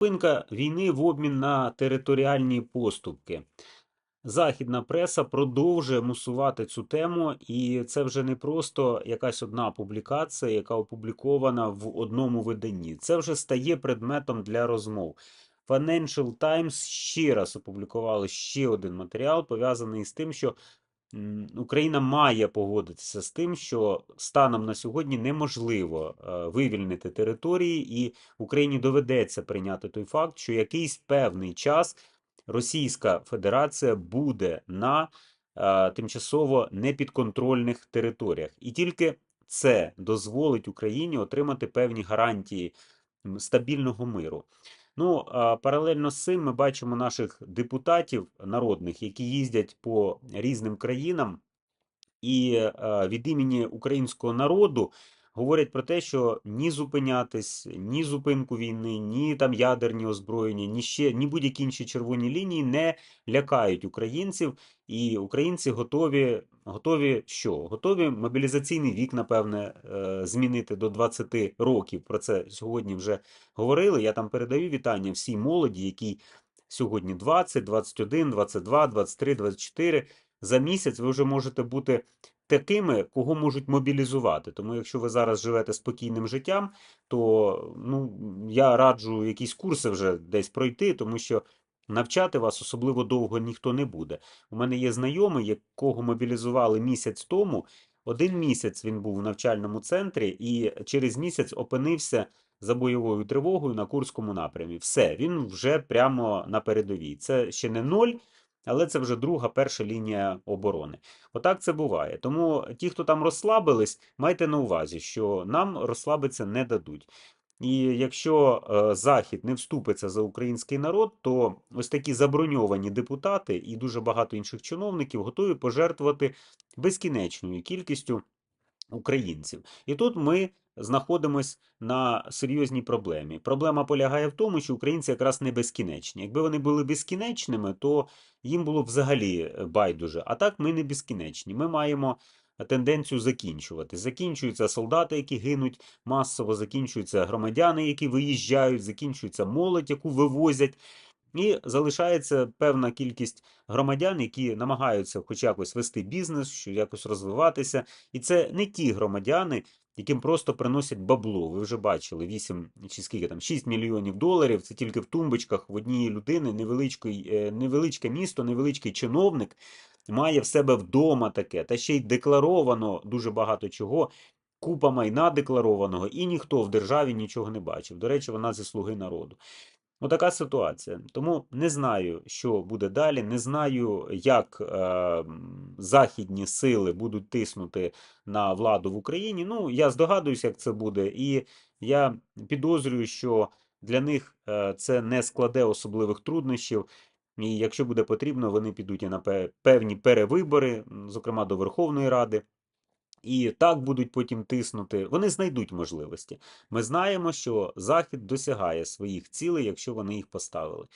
Зупинка війни в обмін на територіальні поступки. Західна преса продовжує мусувати цю тему, і це вже не просто якась одна публікація, яка опублікована в одному виданні. Це вже стає предметом для розмов. Financial Times ще раз опублікували ще один матеріал, пов'язаний з тим, що Україна має погодитися з тим, що станом на сьогодні неможливо е, вивільнити території, і Україні доведеться прийняти той факт, що якийсь певний час Російська Федерація буде на е, тимчасово непідконтрольних територіях, і тільки це дозволить Україні отримати певні гарантії стабільного миру. Ну, паралельно з цим ми бачимо наших депутатів народних, які їздять по різним країнам. І від імені українського народу говорять про те, що ні зупинятись, ні зупинку війни, ні там ядерні озброєння, ні ще ні будь-які інші червоні лінії не лякають українців, і українці готові. Готові що? Готові мобілізаційний вік, напевне, е, змінити до 20 років. Про це сьогодні вже говорили. Я там передаю вітання всій молоді, якій сьогодні 20, 21, 22, 23, 24 за місяць ви вже можете бути такими, кого можуть мобілізувати. Тому, якщо ви зараз живете спокійним життям, то ну, я раджу якісь курси вже десь пройти, тому що навчати вас особливо довго ніхто не буде. У мене є знайомий, якого мобілізували місяць тому. Один місяць він був у навчальному центрі і через місяць опинився за бойовою тривогою на Курському напрямі. Все, він вже прямо на передовій. Це ще не ноль, але це вже друга, перша лінія оборони. Отак це буває. Тому ті, хто там розслабились, майте на увазі, що нам розслабитися не дадуть. І якщо е, Захід не вступиться за український народ, то ось такі заброньовані депутати і дуже багато інших чиновників готові пожертвувати безкінечною кількістю українців. І тут ми знаходимось на серйозній проблемі. Проблема полягає в тому, що українці якраз не безкінечні. Якби вони були безкінечними, то їм було взагалі е, байдуже. А так ми не безкінечні. Ми маємо тенденцію закінчувати. Закінчуються солдати, які гинуть масово, закінчуються громадяни, які виїжджають, закінчується молодь, яку вивозять. І залишається певна кількість громадян, які намагаються хоч якось вести бізнес, що якось розвиватися. І це не ті громадяни, яким просто приносять бабло. Ви вже бачили 8 чи скільки там 6 мільйонів доларів. Це тільки в тумбочках в однієї людини, е, невеличке місто, невеличкий чиновник має в себе вдома таке, та ще й декларовано дуже багато чого. Купа майна декларованого, і ніхто в державі нічого не бачив. До речі, вона зі слуги народу. Отака ситуація. Тому не знаю, що буде далі. Не знаю, як е, західні сили будуть тиснути на владу в Україні. Ну, я здогадуюся, як це буде, і я підозрюю, що для них е, це не складе особливих труднощів. І якщо буде потрібно, вони підуть і на певні перевибори, зокрема до Верховної Ради. І так будуть потім тиснути. Вони знайдуть можливості. Ми знаємо, що Захід досягає своїх цілей, якщо вони їх поставили.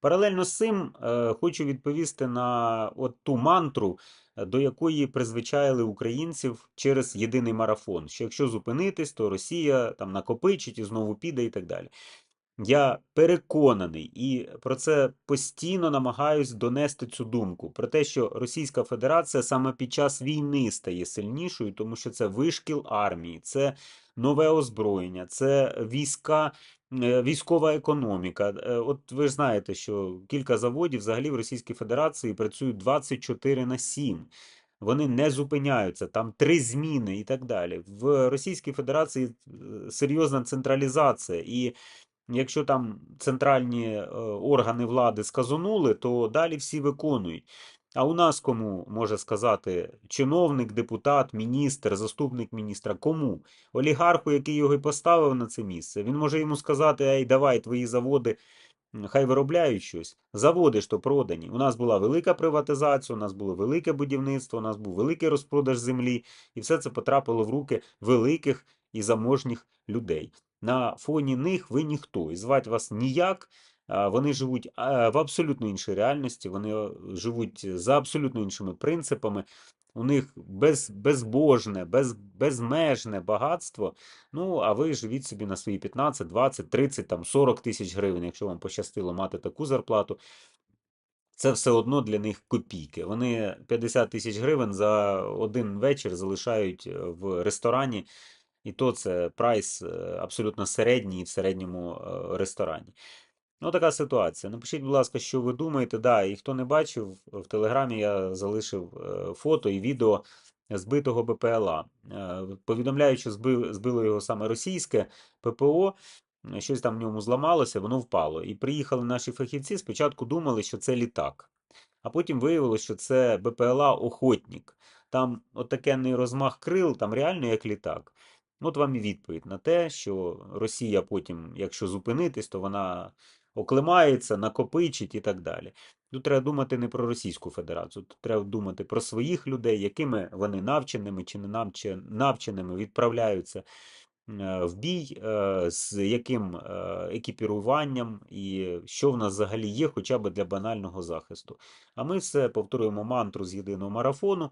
Паралельно з цим е, хочу відповісти на от ту мантру, е, до якої призвичаїли українців через єдиний марафон. Що якщо зупинитись, то Росія там накопичить і знову піде, і так далі. Я переконаний і про це постійно намагаюсь донести цю думку про те, що Російська Федерація саме під час війни стає сильнішою, тому що це вишкіл армії, це нове озброєння, це війська, е, військова економіка. Е, От ви ж знаєте, що кілька заводів взагалі в Російській Федерації працюють 24 на 7. Вони не зупиняються, там три зміни і так далі. В Російській Федерації е, серйозна централізація і. Якщо там центральні е, органи влади сказанули, то далі всі виконують. А у нас кому може сказати чиновник, депутат, міністр, заступник міністра? Кому? Олігарху, який його і поставив на це місце. Він може йому сказати: Ей, давай твої заводи. Хай виробляють щось. Заводи ж то продані. У нас була велика приватизація, у нас було велике будівництво, у нас був великий розпродаж землі, і все це потрапило в руки великих і заможніх людей. На фоні них ви ніхто, і звати вас ніяк. Вони живуть в абсолютно іншій реальності, вони живуть за абсолютно іншими принципами. у них без, безбожне, без, безмежне багатство. Ну, а ви живіть собі на свої 15, 20, 30, там 40 тисяч гривень, якщо вам пощастило мати таку зарплату. Це все одно для них копійки. Вони 50 тисяч гривень за один вечір залишають е, в ресторані, і то це прайс е, абсолютно середній в середньому е, ресторані. Ну, така ситуація. Напишіть, будь ласка, що ви думаєте. Да, і хто не бачив, в Телеграмі я залишив е, фото і відео збитого БПЛА. Е, Повідомляють, що збило його саме російське ППО. Щось там в ньому зламалося, воно впало. І приїхали наші фахівці. Спочатку думали, що це літак, а потім виявилося, що це БПЛА Охотник. Там отакенний розмах крил, там реально як літак. От вам і відповідь на те, що Росія потім, якщо зупинитись, то вона оклимається, накопичить і так далі. Тут треба думати не про Російську Федерацію, тут треба думати про своїх людей, якими вони навченими чи не навченими відправляються е, в бій, е, з яким е, екіпіруванням і що в нас взагалі є, хоча б для банального захисту. А ми все повторюємо мантру з єдиного марафону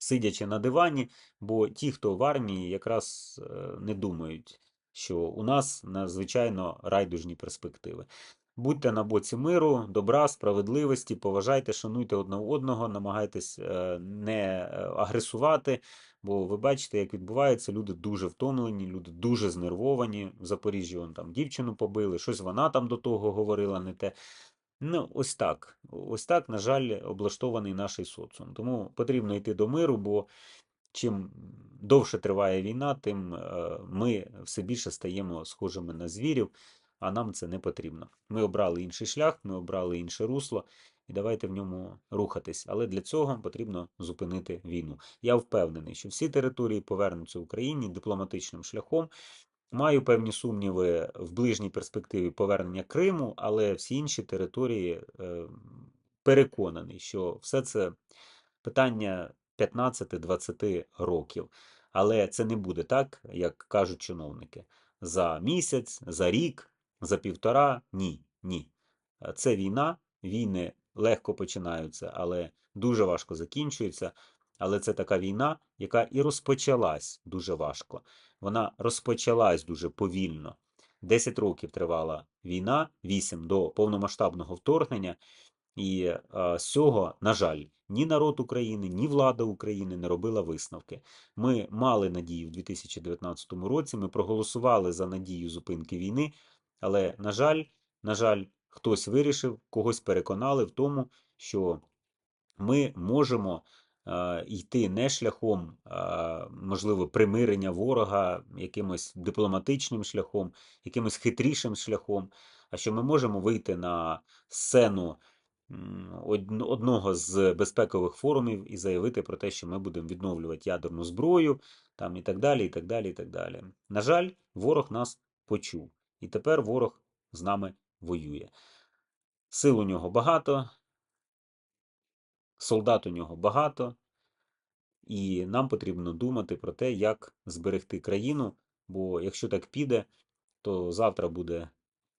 сидячи на дивані, бо ті, хто в армії, якраз е, не думають, що у нас надзвичайно райдужні перспективи. Будьте на боці миру, добра, справедливості, поважайте, шануйте одне одного, намагайтесь е, не е, агресувати, бо ви бачите, як відбувається, люди дуже втомлені, люди дуже знервовані. В Запоріжжі вон там дівчину побили, щось вона там до того говорила не те. Ну, ось так. Ось так, на жаль, облаштований наш соціум. Тому потрібно йти до миру, бо чим довше триває війна, тим е, ми все більше стаємо схожими на звірів, а нам це не потрібно. Ми обрали інший шлях, ми обрали інше русло, і давайте в ньому рухатись. Але для цього потрібно зупинити війну. Я впевнений, що всі території повернуться Україні дипломатичним шляхом. Маю певні сумніви в ближній перспективі повернення Криму, але всі інші території е, переконаний, що все це питання 15-20 років. Але це не буде так, як кажуть чиновники. За місяць, за рік, за півтора. Ні, ні. Це війна, війни легко починаються, але дуже важко закінчуються. Але це така війна, яка і розпочалась дуже важко. Вона розпочалась дуже повільно. 10 років тривала війна, 8 до повномасштабного вторгнення. І з цього, на жаль, ні народ України, ні влада України не робила висновки. Ми мали надію в 2019 році. Ми проголосували за надію зупинки війни, але, на жаль, на жаль, хтось вирішив, когось переконали в тому, що ми можемо йти не шляхом, е, можливо, примирення ворога якимось дипломатичним шляхом, якимось хитрішим шляхом, а що ми можемо вийти на сцену одного з безпекових форумів і заявити про те, що ми будемо відновлювати ядерну зброю, там і так далі, і так далі, і так далі. На жаль, ворог нас почув, і тепер ворог з нами воює. Сил у нього багато, солдат у нього багато, і нам потрібно думати про те, як зберегти країну, бо якщо так піде, то завтра буде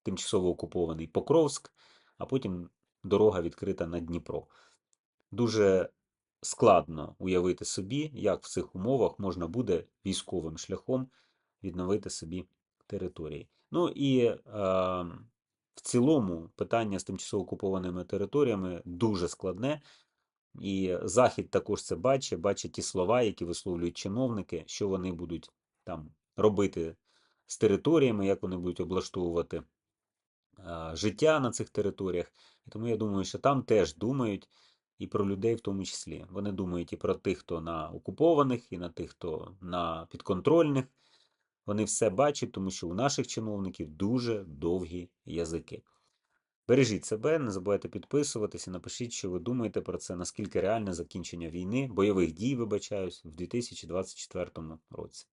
тимчасово окупований Покровськ, а потім дорога відкрита на Дніпро. Дуже складно уявити собі, як в цих умовах можна буде військовим шляхом відновити собі території. Ну і е, в цілому питання з тимчасово окупованими територіями дуже складне. І Захід також це бачить, бачить ті слова, які висловлюють чиновники, що вони будуть там робити з територіями, як вони будуть облаштовувати життя на цих територіях. І тому я думаю, що там теж думають і про людей в тому числі. Вони думають і про тих, хто на окупованих, і на тих, хто на підконтрольних. Вони все бачать, тому що у наших чиновників дуже довгі язики. Бережіть себе, не забувайте підписуватися, напишіть, що ви думаєте про це, наскільки реальне закінчення війни, бойових дій, вибачаюсь, в 2024 році.